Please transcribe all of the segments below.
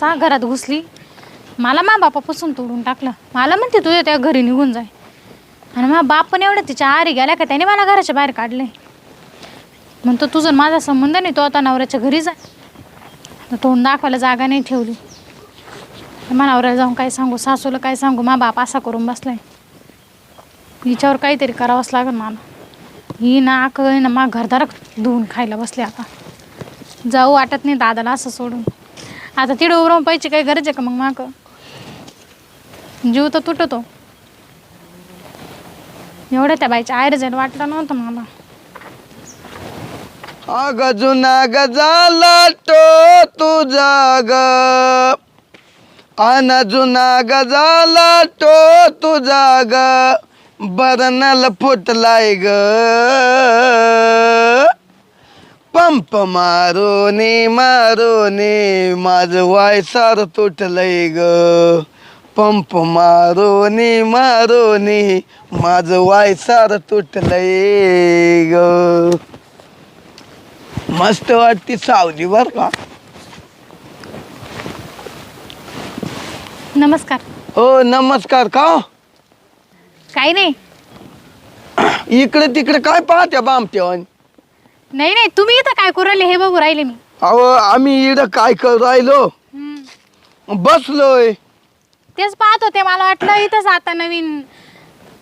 काय घरात घुसली. मला मा बापापासून तोडून टाकलं. मला म्हणते तुझ्या त्या घरी निघून जाय. आणि मा बाप पण एवढं तिच्या आरी गेल्या का त्याने मला घराच्या बाहेर काढले म्हणतो तुझं आणि माझा संबंध नाही तो आता नवऱ्याच्या घरी जाय तर तोंड दाखवायला जागा नाही ठेवली. मा नवऱ्याला जाऊन काय सांगू? सासूला काय सांगू? मा बाप असा करून बसलाय. हिच्यावर काहीतरी करावंच लागेल मला. ही ना अक ना मा घरदार धुवून खायला बसले आता. जाऊ वाटत नाही दादाला असं सोडून. आता तिकडे उभारून पाहिजे काही गरज आहे का मग माग? जीव तर तुटतो. एवढं त्या बाईच्या आयर जायला वाटलं नव्हतं मला. अग जुना गजाला तो तुझा ग. अन जुना गजाला तो तुझा ग. बरनल फुटलाय ग. पंप मारोने मारोने माझ वायसार तुटलंय ग. पंप मारोने मारोने माझ वायसार तुटलंय ग. मस्त वाटती सावली बर का? नमस्कार. हो नमस्कार का? काही नाही. इकडे तिकडे काय पाहत्या बामत्या नाही नाही तुम्ही इथं काय करू राहिले हे बघू राहिले मी. अहो आम्ही इकडं काय करू राहिलो? हम्म. बसलोय. तेच पाहत होते मला वाटलं इथंच आता नवीन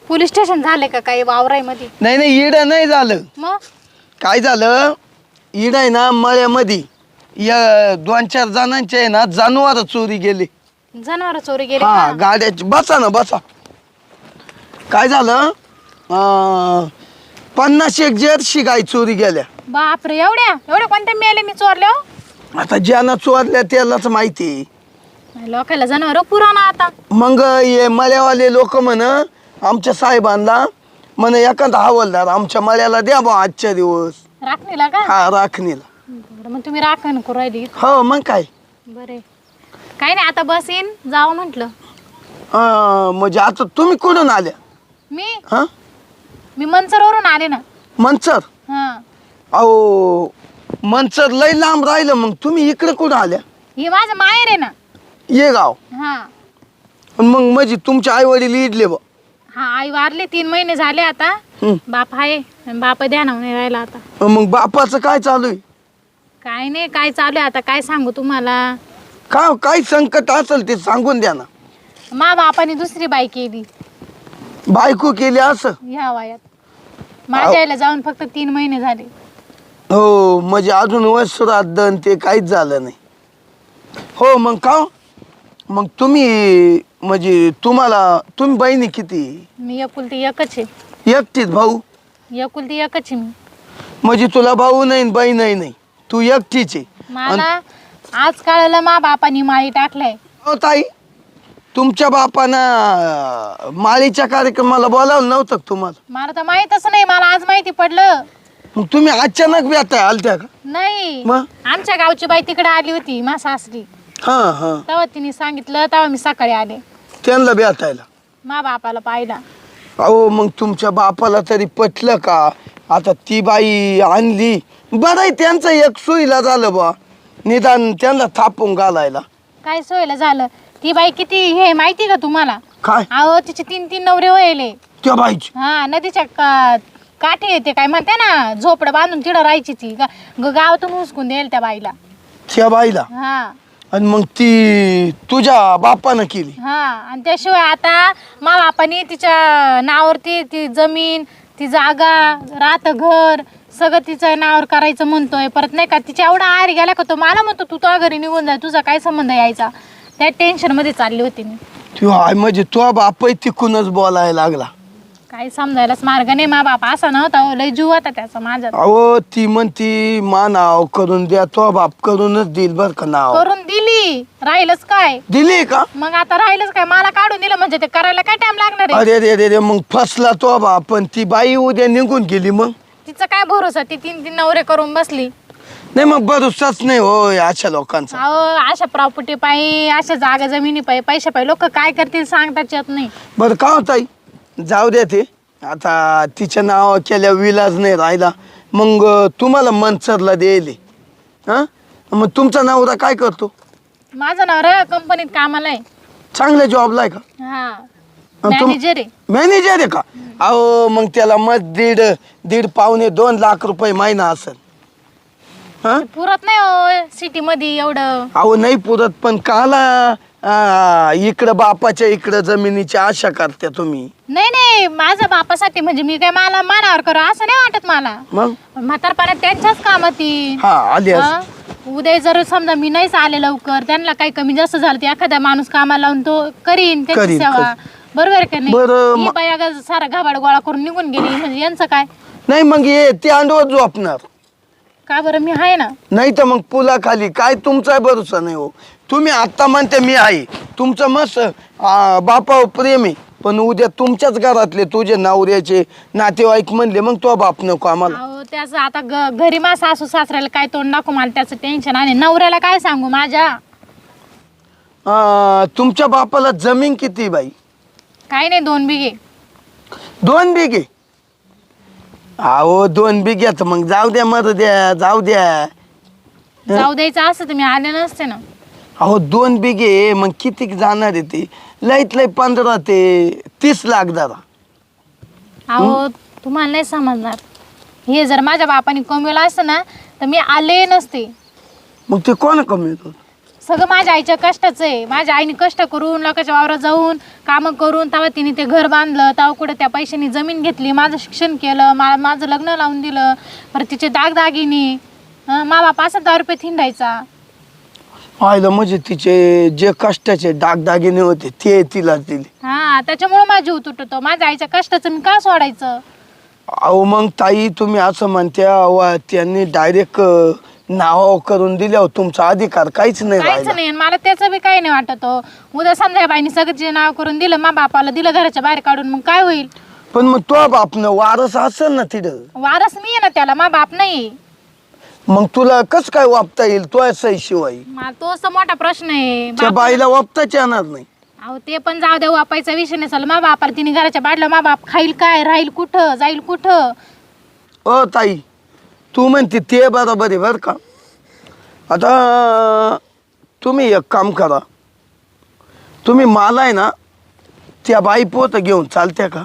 पोलीस स्टेशन झाले का काही वावराईमध्ये? नाही नाही इड नाही झालं. मग? काय झालं? इड आहे ना मळ्यामध्ये या दोन चार जणांचे आहे ना जनावर चोरी गेले. जनावर चोरी गेले हा का? गाड्याची बसा ना बसा. काय झालं? अं, पन्नास एक जर्सी गाय चोरी गेल्या. बापरे एवढ्या? एवढ्या कोणत्या मिळाले मी चोरल्या हो? आता ज्यांना चोरल्या त्यालाच माहिती लोकांना जनावर पुराणा आता. मग हे मळ्यावाले लोक म्हण आमच्या साहेबांना म्हण एखादा हवलदार आमच्या मळ्याला द्या बा आजच्या दिवस. राखणीला का? हा राखणीला. बरं, मग तुम्ही राखण करू राहिली. हो मग काय? बरे काही नाही आता बस येईन जावं म्हटलं. अं, म्हणजे आता तुम्ही कुठून आल्या? मी? हा? मी मनसरवरून आले ना. मनसर हा. अहो मनसर लय लांब राहिलं मग. तुम्ही इकडे कुठं आल्या? हे माझं माहेर आहे ना. ये गाव. हा. मग म्हणजे तुमचे आई वडील इडले बा. हा आई वारले तीन महिने झाले आता. हं. बाप आहे आणि बाप ध्यानावर नाही राहिला आता. मग बापाचं काय चालू आहे? काय नाही काय चालू आहे आता काय सांगू तुम्हाला? काय काय संकट असेल ते सांगून द्या ना. मा बापाने दुसरी बाई केली. बायको केली असं? ह्या वयात. माझ्या आईला जाऊन फक्त तीन महिने झाले. हो म्हणजे अजून वस्त्रात ते काहीच झालं नाही. हो मग का हो? मग तुम्ही म्हणजे तुम्हाला तुम्ही बहिणी किती? मी एकुलती एकच आहे. एकटीच भाऊ? एकुलती एकच आहे मी. म्हणजे तुला भाऊ नाही न बहीणही नाही तू एकटीच आहे. मला आज कळलं मा बापानी माळी टाकलाय. हो ताई तुमच्या बापानं माळीच्या कार्यक्रमाला बोलावलं नव्हतं का तुम्हाला? मला तर माहीतच नाही मला आज माहिती पडलं. मग तुम्ही अचानक व्यथा आलत्या का? नाही. मग? आमच्या गावची बाई तिकडे आली होती मा सासरी. हां हां. तेव्हा तिने सांगितलं तेव्हा मी सकाळी आले. त्यांना भेटायला मा बापाला पाहिला. अहो मग तुमच्या बापाला तरी पटलं का? आता ती बाई आणली. बरं आहे त्यांचं एक सोयीला झालं बा निदान त्यांना थापून घालायला. काय सोयला झालं? ती बाई किती हे माहिती का तुम्हाला? काय? अहो तिचे तीन तीन नवरे व्हायले. त्या बाईची? हा नदीच्या का- काठी येते काय म्हणते ना झोपडं बांधून तिथं राहायची ती. गा- ग- गावातून हुसकून देईल त्या बाईला. त्या बाईला? हा. आणि मग ती तुझ्या बापानं केली. हा आणि त्याशिवाय आता मा बापाने तिच्या नावावरती ती जमीन ती जागा राहतं घर सगळं तिच्या नावावर करायचं म्हणतोय. परत नाही का तिच्या एवढा आरी गेला का तो? मला म्हणतो तू तुझ्या घरी निघून जाय तुझा काय संबंध यायचा? त्या टेन्शनमध्ये चालली होती मी. तू हाय म्हणजे तुझा बापही तिकूनच बोलायला लागला. काही समजायलाच मार्ग नाही मा बाप असा नव्हता हो, लय जीव होता त्याचा माझ्यात. अहो ती म्हणती मा नाव करून द्या तो बाप करूनच देईल बर का नाव. करून दिली. राहिलच काय? दिली का? मग आता राहिलच काय? मला काढून दिलं म्हणजे ते करायला काय टाइम लागणार आहे? अरे अरे अरे अरे मग फसला तो बाप पण ती बाई उद्या निघून गेली मग. तिचं काय भरोसा? ती तीन तीन नवरे करून बसली. नाही मग भरोसाच नाही हो अशा लोकांचा. अहो अशा प्रॉपर्टी पायी अशा जागा जमिनी पायी पैसे पायी लोक काय करतील सांगताच येत नाही. बरं का होताई जाऊ द्या ते. आता तिच्या नाव केल्या विलाज नाही राहिला. मग तुम्हाला मनसरला द्यायले. हां? मग तुमचा नवरा काय करतो? माझा नवरा कंपनीत कामाला आहे. चांगल्या जॉबला आहे का? हा. आणि तुम- मॅनेजर आहे. मॅनेजर आहे का? अहो मग त्याला मग दीड दीड पावणे दोन लाख रुपये महिना असेल. हां? पुरत नाही हो सिटी मध्ये एवढं. अहो नाही पुरत पण काला आ, इकडं बापाच्या इकडं जमिनीची आशा करत्या तुम्ही. नाही नाही माझ्या बापासाठी म्हणजे मी काय मला मानावर करू असं नाही वाटत मला. मग? म्हातारपणात त्यांच्याच कामात येईन. हा आली असं. उद्या जर समजा मी नाहीच आले लवकर त्यांना काही कमी जास्त झालं तर एखादा माणूस कामाला लावून तो करीन त्याची करीन, सेवा. बरोबर आहे का बरं, नाही ही म- बाई अगं सारा घाबाड गोळा करून निघून गेली म्हणजे यांचं काय? नाही मग ये ते अंडवर झोपणार. का बरं? मी आहे ना. नाही तर मग पुलाखाली काय तुमचा भरोसा नाही हो. तुम्ही आत्ता म्हणते मी आहे. तुमचं मस्त आ, बापावर प्रेम आहे. पण उद्या तुमच्याच घरातले तुझे नवऱ्याचे नातेवाईक म्हणले मग तो बाप नको आम्हाला. अहो त्याचं आता घरी मा सासू सासऱ्याला काय तोंड दाखवू मला त्याचं टेन्शन आहे. नवऱ्याला काय सांगू माझ्या? आ, तुमच्या बापाला जमीन किती बाई? काय नाही दोन बिघे. दोन बिघे? अहो दोन बिघ्यात मग. जाऊ द्या मर द्या जाऊ द्या. जाऊ द्यायचं असं तुम्ही आले नसते ना. अहो दोन बिघे मग किती जाणार आहे ते? लईत लई पंधरा ते तीस लाख दादा अहो तुम्हाला नाही समजणार. हे जर माझ्या बापाने कमवलं असतं ना तर मी आले नसते. मग ते कोण कमी होतं सगळं माझ्या आईच्या कष्टाचं आहे. माझ्या आईने कष्ट करून लोकांच्या वावरात जाऊन कामं करून तेव्हा तिने ते घर बांधलं. तेव्हा कुठे त्या पैशाने जमीन घेतली माझं शिक्षण केलं मा माझं लग्न लावून दिलं. परत तिचे दागदागिने मा बाप असं दहा रुपये थिंडायचा. पाहिलं म्हणजे तिचे जे कष्टाचे दागदागिने होते ते तिला दिले. हा त्याच्यामुळे माझा जीव तुटतो माझ्या आईच्या कष्टाचं मी का सोडायचं? अहो मग ताई तुम्ही असं म्हणत्या वा त्यांनी डायरेक्ट नाव करून दिल्यावर तुमचा अधिकार काहीच नाही काहीच राहिला. नाही आणि मला त्याचं बी काही नाही वाटत हो. उद्या सगळं नाव करून दिलं मा बापाला दिलं घराच्या बाहेर काढून मग काय होईल? पण मग तो बापनं वारस असेल ना तिथं. वारस मी आहे ना त्याला मा बाप नाही. मग तुला कस काय वापता येईल तो सही शिवाय? मला तोच तर मोठा प्रश्न आहे. त्या बाप- बाईला वापताच येणार नाही. अहो ते पण जाऊ द्या वापायचा विषय नसेल मा बापाला तिने घराच्या बाडलं मा बाप खाईल काय राहील कुठं जाईल कुठं? ओ ताई तू म्हणते ते बरोबर आहे बरं का? आता तुम्ही एक काम करा. तुम्ही मला आहे ना त्या बाई पोत घेऊन चालत्या का?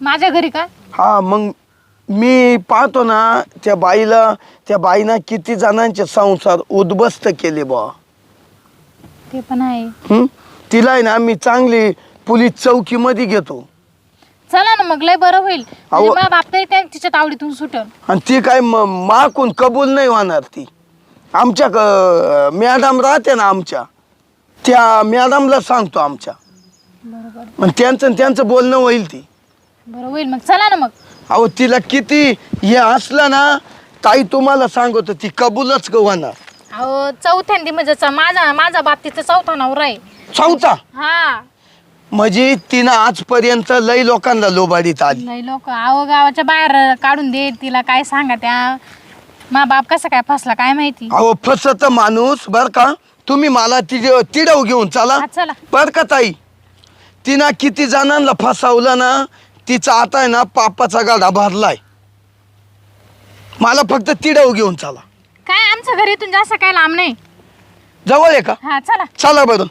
माझ्या घरी का? हा मग मी पाहतो ना त्या बाईला त्या बाईनं किती जणांचे संसार उद्ध्वस्त केले बा ते पण आहे. हं? तिला आहे ना मी चांगली पोलीस चौकीमध्ये घेतो. चला ना मग लय बरं होईल. म्हणजे अहो. मा बाप तरी त्या तिच्या तावडीतून सुटल आणि ती काय म- माकून कबूल नाही होणार ती. आमच्या क- मॅडम राहते ना आमच्या. त्या मॅडमला सांगतो आमच्या. बरोबर. मग त्यांचं आणि त्यांचं बोलणं होईल ती. बरं होईल मग चला ना मग. अहो तिला किती हे असलं ना ताई तुम्हाला सांगतो ती कबूलच होणार. अहो चौथ्यांदी म्हणजे च- माझा माझा बाप तिचा चौथा नवरा आहे. चौथा? हा. म्हणजे तिनं आजपर्यंत लई लोकांना लोबाडीत आली. नाही लोक. अहो गावाच्या बाहेर काढून दे तिला काय सांगा त्या. मा बाप कसा काय फसला काय माहिती? अहो फसत माणूस बर का? तुम्ही मला तिथे तिडव घेऊन चला. हा, चला. बर का ताई? तिनं किती जणांना फसवलं ना तिचा आता आहे ना पापाचा गाडा भरलाय. मला फक्त तिडव घेऊन चला. काय आमचं घर इथून जास्त काय लांब नाही. जवळ आहे का? हा चला. चला बरं.